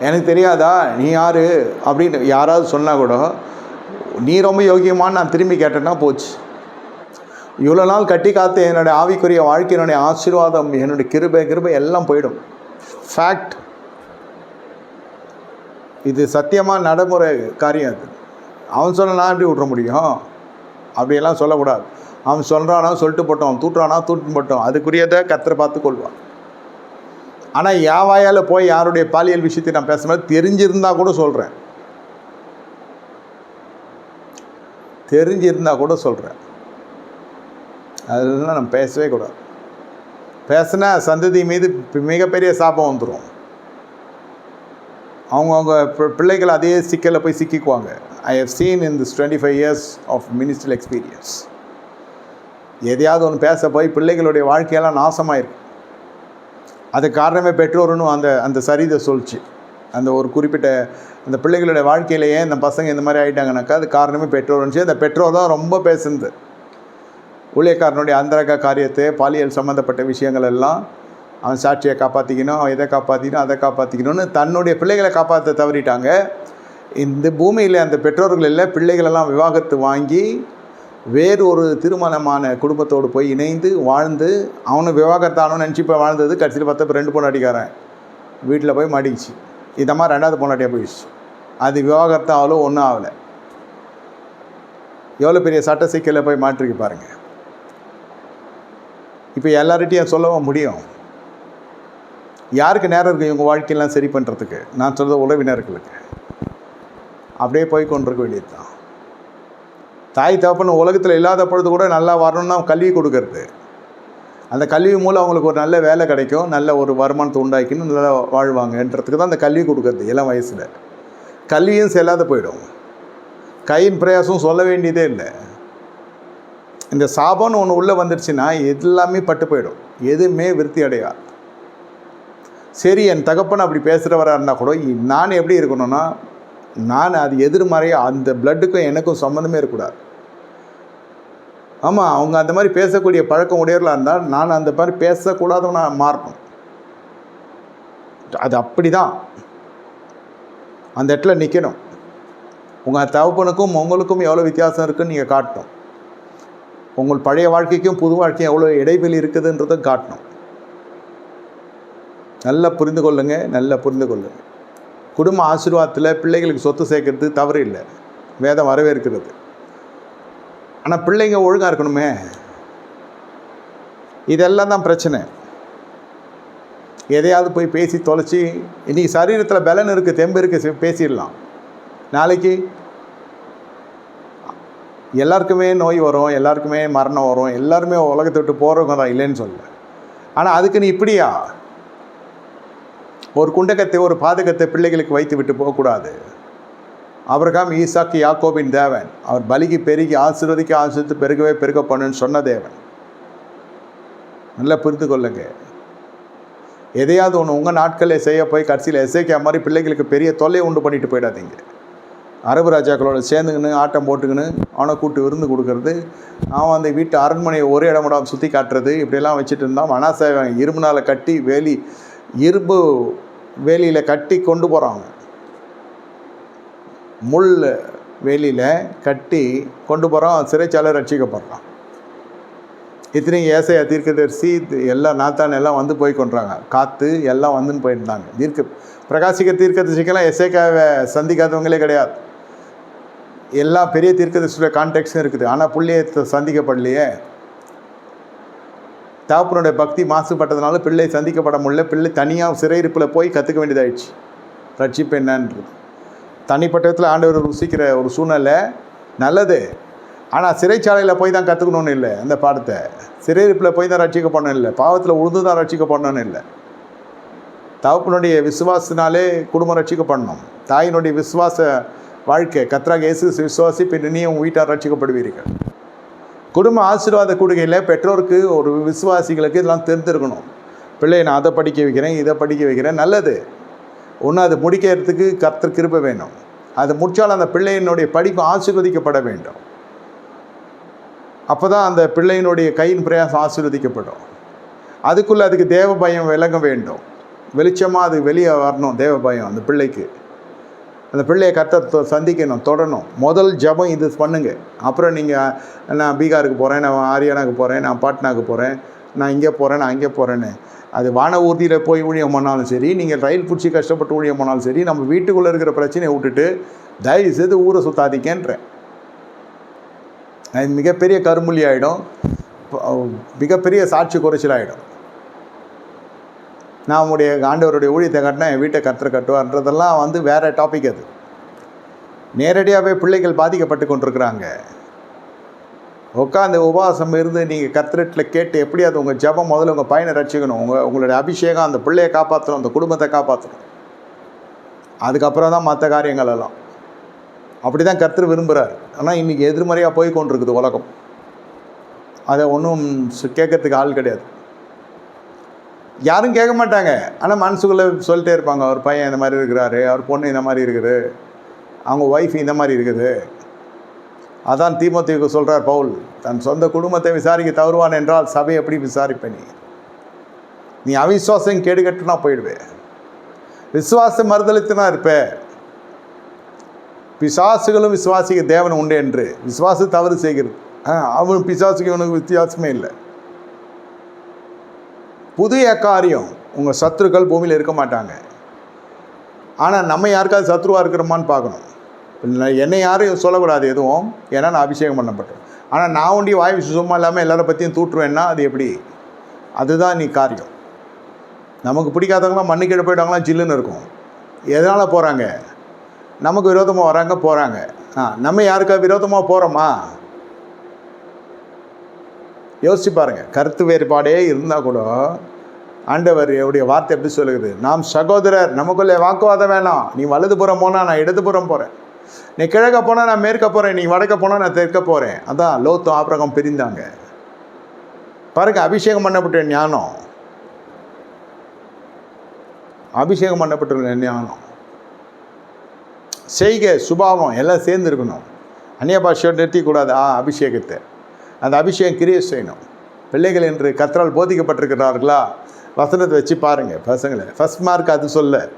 எனக்கு தெரியாதா? நீ யார்? அப்படின்னு யாராவது சொன்னால் கூட நீ ரொம்ப யோகியமான்னு நான் திரும்பி கேட்டேன்னா போச்சு. இவ்வளோ நாள் கட்டி காத்து என்னுடைய ஆவிக்குரிய வாழ்க்கையினுடைய ஆசீர்வாதம் என்னுடைய கிருபை கிருபை எல்லாம் போயிடும். ஃபேக்ட் இது சத்தியமாக நடைமுறை காரியம் அது. அவன் சொன்னா நான் எப்படி விட்ற முடியும்? அப்படியெல்லாம் சொல்லக்கூடாது. அவன் சொல்கிறானா சொல்லிட்டு போட்டோம் தூட்டுறானா தூட்டு போட்டோம். அதுக்குரியதை கத்திர பார்த்து கொள்வான் ஆனால் என் வாயால் போய் யாருடைய பாலியல் விஷயத்தை நான் பேசும்போது தெரிஞ்சிருந்தால் கூட சொல்கிறேன் தெரிஞ்சிருந்தால் கூட சொல்கிறேன் அதெல்லாம் நம்ம பேசவே கூடாது. பேசினா சந்ததி மீது மிகப்பெரிய சாபம் வந்துடும் அவங்கவுங்க பிள்ளைகள் அதே சிக்கலில் போய் சிக்கிக்குவாங்க. I have seen in this twenty five years of ministerial experience எதையாவது ஒன்று பேச போய் பிள்ளைகளுடைய வாழ்க்கையெல்லாம் நாசமாயிருக்கு. அதுக்கு காரணமே பெற்றோர்னு அந்த அந்த சரிதை சொல்லிச்சு. அந்த ஒரு குறிப்பிட்ட அந்த பிள்ளைகளுடைய வாழ்க்கையிலேயே இந்த பசங்க இந்த மாதிரி ஆகிட்டாங்கனாக்கா அது காரணமே பெற்றோர்னுச்சு அந்த பெற்றோர் தான் ரொம்ப பேசுனது. ஊழியக்காரனுடைய அந்தரக காரியத்தை பாலியல் சம்மந்தப்பட்ட விஷயங்கள் எல்லாம் அவன் சாட்சியை காப்பாற்றிக்கணும் அவன் இதை காப்பாற்றிக்கணும் அதை காப்பாற்றிக்கணும்னு தன்னுடைய பிள்ளைகளை காப்பாற்ற தவறிட்டாங்க. இந்த பூமியில் அந்த பெற்றோர்கள் இல்லை பிள்ளைகளெல்லாம் விவாகத்து வாங்கி வேறு ஒரு திருமணமான குடும்பத்தோடு போய் இணைந்து வாழ்ந்து அவனு விவாகத்தானு நினச்சி இப்போ வாழ்ந்தது கடைசியில் பார்த்தா இப்போ ரெண்டு பொண்டாட்டிக்காரன். வீட்டில் போய் மாட்டிக்கிச்சு இந்த மாதிரி ரெண்டாவது பொண்டாட்டியாக போயிடுச்சு. அது விவாகரத்து ஆகலோ ஒன்றும் ஆகலை. எவ்வளோ பெரிய சட்ட சிக்கலில் போய் மாட்டிருக்கு பாருங்கள் இப்போ எல்லார்கிட்டையும் சொல்லவும் முடியும். யாருக்கு நேரம் இருக்குது இவங்க வாழ்க்கையெல்லாம் சரி பண்ணுறதுக்கு நான் சொல்கிறது உறவினர்களுக்கு. அப்படியே போய் கொண்டிருக்க வேண்டியது தான் தாய் தகப்பன் உலகத்தில் இல்லாத பொழுது கூட நல்லா வரணும்னா கல்வி கொடுக்கறது. அந்த கல்வி மூலம் அவங்களுக்கு ஒரு நல்ல வேலை கிடைக்கும் நல்ல ஒரு வருமானத்தை உண்டாக்கின்னு நல்லா வாழ்வாங்கன்றதுக்கு தான் அந்த கல்வி கொடுக்கறது இளம் வயசில். கல்வியும் செல்லாத போயிடும். கையின் பிரயாசம் சொல்ல வேண்டியதே இல்லை. இந்த சாபம்னு ஒன்று உள்ளே வந்துடுச்சுன்னா எல்லாமே பட்டு போயிடும். எதுவுமே விருத்தி அடையாது சரி என் தகப்பன் அப்படி பேசுகிறவராக இருந்தால் கூட நான் எப்படி இருக்கணும்னா நான் அது எதிர்மறையாக அந்த பிளட்டுக்கும் எனக்கும் சம்மந்தமே இருக்கக்கூடாது. ஆமாம் அவங்க அந்த மாதிரி பேசக்கூடிய பழக்கம் உடையவர்களாக இருந்தால் நான் அந்த மாதிரி பேசக்கூடாதவனாக மாறணும். அது அப்படி தான் அந்த இடத்துல நிற்கணும் உங்கள் தகப்பனுக்கும் உங்களுக்கும் எவ்வளோ வித்தியாசம் இருக்குன்னு நீங்கள் காட்டணும். உங்கள் பழைய வாழ்க்கைக்கும் புது வாழ்க்கையும் எவ்வளோ இடைவெளி இருக்குதுன்றதும் காட்டணும். நல்லா புரிந்து கொள்ளுங்க நல்லா புரிந்து கொள்ளுங்க. குடும்ப ஆசீர்வாதத்தில் பிள்ளைகளுக்கு சொத்து சேர்க்கறது தவறு இல்லை. வேதம் வரவேற்கிறது. ஆனால் பிள்ளைங்க ஒழுங்காக இருக்கணுமே. இதெல்லாம் தான் பிரச்சனை. எதையாவது போய் பேசி தொலைச்சி இன்றைக்கி சரீரத்தில் பலன் இருக்குது தெம்பு இருக்குது பேசிடலாம். நாளைக்கு எல்லாருக்குமே நோய் வரும் எல்லாருக்குமே மரணம் வரும் எல்லாருமே உலகத்தை விட்டு போகிறவங்க தான் இல்லைன்னு சொல்ல ஆனால் அதுக்கு நீ இப்படியா? ஒரு குண்டகத்தை ஒரு பாதகத்தை பிள்ளைகளுக்கு வைத்து விட்டு போகக்கூடாது. அபிரகாம் ஈசாக்கு யாக்கோபின் தேவன். அவர் பலிக்கு பெருகி ஆசீர்வதிக்க ஆசிரித்து பெருகவே பெருக பண்ணுன்னு சொன்ன தேவன். நல்லா புரிந்து கொள்ளுங்க. எதையாவது ஒன்று உங்கள் நாட்களில் செய்ய போய் கடைசியில் எஸ்ஐக்கே மாதிரி பிள்ளைகளுக்கு பெரிய தொல்லையை உண்டு பண்ணிட்டு போயிடாதீங்க. அரபு ராஜாக்களோட சேர்ந்துக்கின்னு ஆட்டம் போட்டுக்கின்னு அவனை கூட்டு விருந்து கொடுக்கறது அவன் அந்த வீட்டு அரண்மனையை ஒரே இடமுடா சுற்றி காட்டுறது இப்படியெல்லாம் வச்சுட்டு இருந்தான் மனாசேவன் இரும்புனால் கட்டி வேலி இரும்பு வேலியில் கட்டி கொண்டு போகிறாங்க முள் வேலியில் கட்டி கொண்டு போகிறோம் சிறைச்சாலை ரட்சிக்கப்படுறான் இத்தனையும் ஏசையா தீர்க்கதரிசி தரிசி எல்லாம் நாத்தான் எல்லாம் வந்து போய் கொண்டுறாங்க காற்று எல்லாம் வந்துன்னு போயிருந்தாங்க. தீர்க்க பிரகாசிக்க தீர்க்கதரிசிக்கெல்லாம் எசேக்காவை சந்திக்காதவங்களே கிடையாது. எல்லா பெரிய தீர்க்கதரிசியோட கான்டெக்ட்ஸும் இருக்குது. ஆனால் பிள்ளையை சந்திக்கப்படலையே. தாப்பனுடைய பக்தி மாசுபட்டதுனால பிள்ளை சந்திக்கப்பட முடியல. பிள்ளை தனியாக சிறையிருப்பில் போய் கற்றுக்க வேண்டியதாயிடுச்சு. ரட்சிப்பு என்னன்றது. தனிப்பட்ட விதத்தில் ஆண்டவர் ருசிக்கிற ஒரு சூழ்நிலை நல்லது. ஆனால் சிறைச்சாலையில் போய் தான் கற்றுக்கணும்னு இல்லை அந்த பாடத்தை. சிறையிருப்பில் போய் தான் ரட்சிக்கப்படணும் இல்லை பாவத்தில் உழுந்து தான் ரட்சிக்கப்படணும்னு இல்லை. தகப்பனுடைய விசுவாசத்தினாலே குடும்பம் ரட்சிக்கப்படணும் தாயினுடைய விசுவாச வாழ்க்கை கத்ராக இயேசு விசுவாசி பின் நீ உங்கள் வீட்டார் ரட்சிக்கப்படுவீர்கள். குடும்ப ஆசீர்வாத கூடுகையில் பெற்றோருக்கு ஒரு விசுவாசிகளுக்கு இதெல்லாம் தெரிஞ்சிருக்கணும் பிள்ளையை நான் அதை படிக்க வைக்கிறேன் இதை படிக்க வைக்கிறேன் நல்லது. ஒன்று அது முடிக்கிறதுக்கு கர்த்தர் கிருப்ப வேணும். அது முடித்தால் அந்த பிள்ளையினுடைய படிப்பு ஆசீர்வதிக்கப்பட வேண்டும். அப்போ தான் அந்த பிள்ளையினுடைய கையின் பிரயாசம் ஆசீர்வதிக்கப்படும். அதுக்குள்ளே அதுக்கு தேவ பயம் விளங்க வேண்டும். வெளிச்சமாக அது வெளியே வரணும் தேவ பயம் அந்த பிள்ளைக்கு. அந்த பிள்ளையை கத்த சந்திக்கணும் தொடணும். முதல் ஜபம் இது பண்ணுங்கள் அப்புறம் நீங்கள் நான் பீகாருக்கு போகிறேன் நான் ஹரியானாவுக்கு போகிறேன் நான் பாட்னாக்கு போகிறேன் நான் இங்கே போகிறேன் நான் அங்கே போகிறேன்னு அது வான ஊர்தியில் போய் ஊழியம் பண்ணாலும் சரி நீங்கள் ரயில் பிடிச்சி கஷ்டப்பட்டு ஊழியம் பண்ணாலும் சரி நம்ம வீட்டுக்குள்ளே இருக்கிற பிரச்சனையை விட்டுட்டு தயவு செய்து ஊரை சுத்தாதிக்கன்றேன் அது மிகப்பெரிய கருமொழி ஆகிடும் மிகப்பெரிய சாட்சி குறைச்சல் ஆகிடும் நான் உங்களுடைய ஆண்டவருடைய ஊழியத்தை கட்டினா என் வீட்டை கத்துற கட்டுவார்ன்றதெல்லாம் வந்து வேறு டாபிக் அது. நேரடியாகவே பிள்ளைகள் பாதிக்கப்பட்டு கொண்டிருக்கிறாங்க. உட்காந்து உபவாசம் இருந்து நீங்கள் கத்திரட்டில் கேட்டு எப்படி அது உங்கள் ஜபம் முதல்ல உங்கள் பையனை ரசிக்கணும் உங்கள் உங்களுடைய அபிஷேகம் அந்த பிள்ளையை காப்பாற்றணும் அந்த குடும்பத்தை காப்பாற்றணும் அதுக்கப்புறம் தான் மற்ற காரியங்கள் எல்லாம். அப்படி தான் கர்த்தர் விரும்புகிறார் ஆனால் இன்றைக்கி எதிர்மறையாக போய் கொண்டிருக்குது உலகம். அதை ஒன்றும் கேட்கறதுக்கு ஆள் கிடையாது. யாரும் கேட்க மாட்டாங்க. ஆனால் மனசுக்குள்ளே சொல்லிட்டே இருப்பாங்க. அவர் பையன் இந்த மாதிரி இருக்கிறாரு. அவர் பொண்ணு இந்த மாதிரி இருக்குது. அவங்க ஒய்ஃப் இந்த மாதிரி இருக்குது. அதான் தீமோத்தேயுக்கு சொல்கிறார் பவுல் தன் சொந்த குடும்பத்தை விசாரிக்க தவறுவான் என்றால் சபை எப்படி விசாரிப்பேன் நீ? நீ அவிசுவாசம் கேடுகட்டுனா போயிடுவே. விசுவாசம் மறுதளித்துனா இருப்பே. பிசாசுகளும் விசுவாசிக்க தேவன் உண்டு என்று. விசுவாச தவறு செய்கிறது. ஆ, அவன் பிசாசுக்கு இவனுக்கு வித்தியாசமே இல்லை. புதிய காரியம் உங்கள் சத்துருக்கள் பூமியில் இருக்க மாட்டாங்க. ஆனால் நம்ம யாருக்காவது சத்ருவாக இருக்கிறோமான்னு பார்க்கணும். என்னை யாரும் சொல்லக்கூடாது எதுவும். ஏன்னா நான் அபிஷேகம் பண்ணப்பட்டேன். ஆனால் நான் ஒண்டி வாய் சும்மா இல்லாமல் எல்லாரை பற்றியும் தூட்டுருவேன்னா அது எப்படி? அதுதான் நீ காரியம். நமக்கு பிடிக்காதவங்களாம் மண்ணு கீழே போயிட்டாங்களாம் ஜில்லுன்னு இருக்கும். எதனால் போகிறாங்க நமக்கு விரோதமாக வராங்க போகிறாங்க ஆ நம்ம யாருக்கா விரோதமாக போகிறோமா யோசிச்சு பாருங்கள் கருத்து வேறுபாடே இருந்தால் கூட ஆண்டவர் என்னுடைய வார்த்தை எப்படி சொல்லுகிறது? நாம் சகோதரர் நமக்குள்ளே வாக்குவாதம் வேணாம். நீ வலதுபுறம் போனால் நான் இடதுபுறம் போகிறேன் நீ கிழக்க போனால் நான் மேற்க போகிறேன் நீ வடக்க போனால் நான் தெற்க போகிறேன் அதான் லோத்தும் ஆபிரகம் பிரிந்தாங்க. பாருங்க அபிஷேகம் பண்ணப்பட்ட ஞானம். அபிஷேகம் பண்ணப்பட்ட ஞானம். செய்கை சுபாவம் எல்லாம் சேர்ந்துருக்கணும். அந்நிய பாஷையோடு நிறுத்திக்கூடாது ஆ அபிஷேகத்தை. அந்த அபிஷேகம் கிரியை செய்யணும். பிள்ளைகள் என்று கத்தரால் போதிக்கப்பட்டிருக்கிறார்களா? வசனத்தை வச்சு பாருங்கள் பசங்களை. ஃபஸ்ட் மார்க் அது சொல்ல.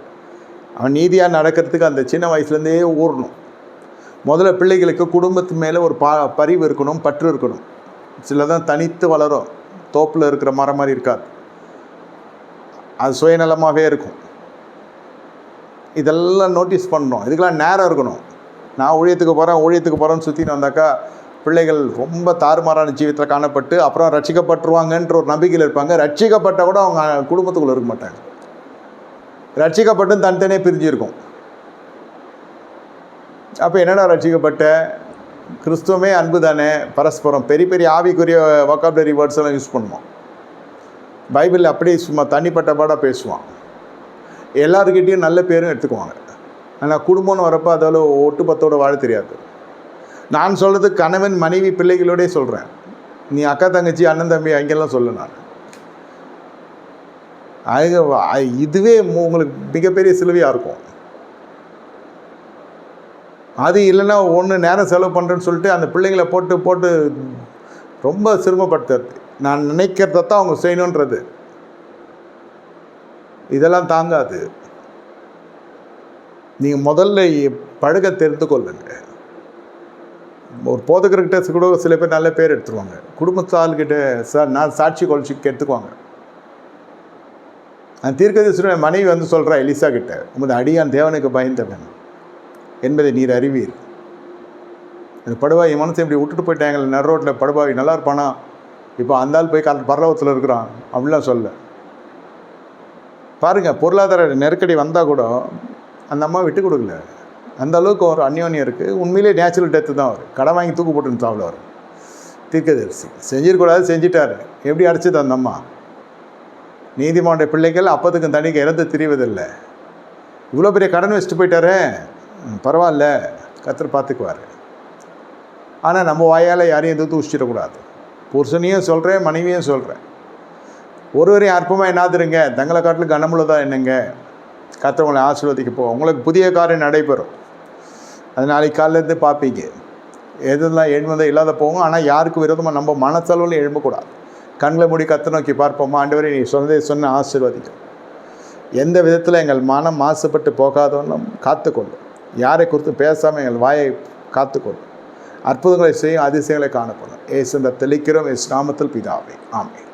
அவன் நீதியாக நடக்கிறதுக்கு அந்த சின்ன வயசுலேருந்தே ஊறணும். முதல்ல பிள்ளைகளுக்கு குடும்பத்து மேலே ஒரு பா பரிவு இருக்கணும் பற்று இருக்கணும். சிலதான் தனித்து வளரும். தோப்பில் இருக்கிற மரம் மாதிரி இருக்காது. அது சுயநலமாகவே இருக்கும். இதெல்லாம் நோட்டீஸ் பண்ணணும். இதுக்கெல்லாம் நேரம் இருக்கணும். நான் ஊழியத்துக்கு போகிறேன் ஊழியத்துக்கு போகிறேன்னு சுற்றின்னு வந்தாக்கா பிள்ளைகள் ரொம்ப தாறுமாறான ஜீவிதத்தில் காணப்பட்டு அப்புறம் ரட்சிக்கப்பட்டுருவாங்கன்ற ஒரு நம்பிக்கையில் இருப்பாங்க. ரட்சிக்கப்பட்ட கூட அவங்க குடும்பத்துக்குள்ளே இருக்க மாட்டாங்க. ரட்சிக்கப்பட்டும் தனித்தனியே பிரிஞ்சிருக்கும் அப்போ என்னடா ரசிக்கப்பட்ட? கிறிஸ்துவமே அன்பு தானே பரஸ்பரம் பெரிய பெரிய ஆவிக்குரிய வொக்காபுலரி வேர்ட்ஸ் எல்லாம் யூஸ் பண்ணுவோம் பைபிளில் அப்படியே சும்மா தனிப்பட்ட பாடாக பேசுவான். எல்லாருக்கிட்டேயும் நல்ல பேரும் எடுத்துக்குவாங்க. ஆனால் குடும்பம்னு வரப்போ அதில் ஒட்டுப்பத்தோட வாழ தெரியாது. நான் சொல்கிறது கணவன் மனைவி பிள்ளைகளோடய சொல்கிறேன் நீ அக்கா தங்கச்சி அண்ணன் தம்பி அங்கெல்லாம் சொல்லு நான். அது இதுவே உங்களுக்கு மிகப்பெரிய சிலுவையாக இருக்கும். அது இல்லைன்னா ஒன்று நேரம் செலவு பண்ணுறேன்னு சொல்லிட்டு அந்த பிள்ளைங்களை போட்டு போட்டு ரொம்ப சிரமப்படுத்துறது. நான் நினைக்கிறத தான் அவங்க செய்யணுன்றது. இதெல்லாம் தாங்காது. நீங்கள் முதல்ல பழக தெரிந்து கொள்ளுங்க. ஒரு போதகர்கிட்ட கூட சில பேர் நல்ல பேர் எடுத்துருவாங்க. குடும்பத்து சார் நான் சாட்சி கொள்ச்சிக்கு எடுத்துக்குவாங்க நான் தீர்க்கதரிசன மனைவி வந்து சொல்கிறேன் எலிசா கிட்ட உமது அடியான் தேவனுக்கு பயந்தவன். என்பதை நீர் அறிவீர். இந்த படுவாய் மனசை இப்படி விட்டுட்டு போயிட்டாங்க நடு ரோட்டில் படுவாய் நல்லா இருப்பானா? இப்போ அந்த ஆள் போய் கால பரலவத்தில் இருக்கிறான் அப்படிலாம் சொல்ல. பாருங்கள் பொருளாதார நெருக்கடி வந்தால் கூட அந்த அம்மா விட்டு கொடுக்கல. அந்த அளவுக்கு ஒரு அந்யோன்யம் இருக்குது உண்மையிலே நேச்சுரல் டெத்து தான் அவர். கடன் வாங்கி தூக்கு போட்டுன்னு சாப்பிட அவர். தீர்க்கதரிசி. செஞ்சிருக்கூடாது செஞ்சிட்டார். எப்படி அடிச்சது அந்த அம்மா? நீதிமானுடைய பிள்ளைகள் அப்பத்துக்கும் தனிக்கு இறந்து திரிவதில்லை. இவ்வளோ பெரிய கடன் வச்சுட்டு போயிட்டாரே. பரவாயில்ல. கத்தர் பார்த்துக்குவார். ஆனால் நம்ம வாயால் யாரையும் எதுவும் தூசிச்சிடக்கூடாது புருஷனையும் சொல்கிறேன் மனைவியும் சொல்கிறேன் ஒருவரையும் அற்பமாக என்னாதுருங்க? தங்களை காட்டில் கனமுள்ளதாக என்னங்க? கத்தவங்களை ஆசீர்வதிக்க போ உங்களுக்கு புதிய காரியம் நடைபெறும். அது நாளைக்கு காலிலேருந்து பார்ப்பீங்க. எதெல்லாம் எழுமதை இல்லாத போகும். ஆனால் யாருக்கு விரோதமாக நம்ம மனத்தளவில் எழும்பக்கூடாது. கண்களை மூடி கத்த நோக்கி பார்ப்போமா? ஆண்டவரை நீ சொன்னதை சொன்ன ஆசீர்வதிக்கும். எந்த விதத்தில் எங்கள் மனம் மாசுபட்டு போகாதோன்னும் காத்துக்கொள்ளும். யாரை குறித்து பேசாமல் எங்கள் வாயை காத்துக்கொள்ளும் அற்புதங்களை செய்யும் அதிசயங்களை காணப்படும். ஏசுன்ற தெளிக்கிறோம். எஸ் நாமத்தில் பிதாவை. ஆமை